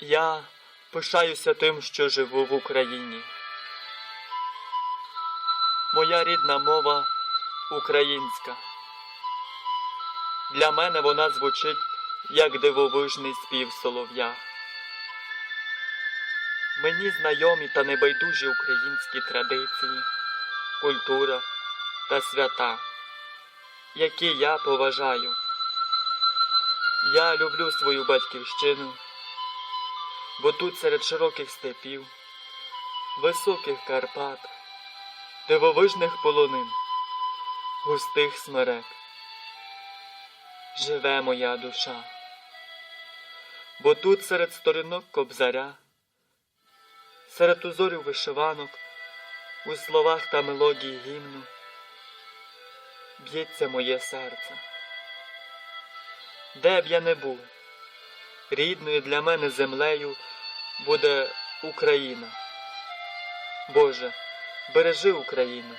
Я пишаюся тим, що живу в Україні. Моя рідна мова українська. Для мене вона звучить як дивовижний спів солов'я. Мені знайомі та небайдужі українські традиції, культура та свята, які я поважаю. Я люблю свою батьківщину, бо тут серед широких степів, високих Карпат, дивовижних полонин, густих смерек живе моя душа. Бо тут серед сторінок кобзаря, серед узорів вишиванок, у словах та мелодії гімну б'ється моє серце. Де б я не був, рідною для мене землею буде Україна. Боже, бережи Україну.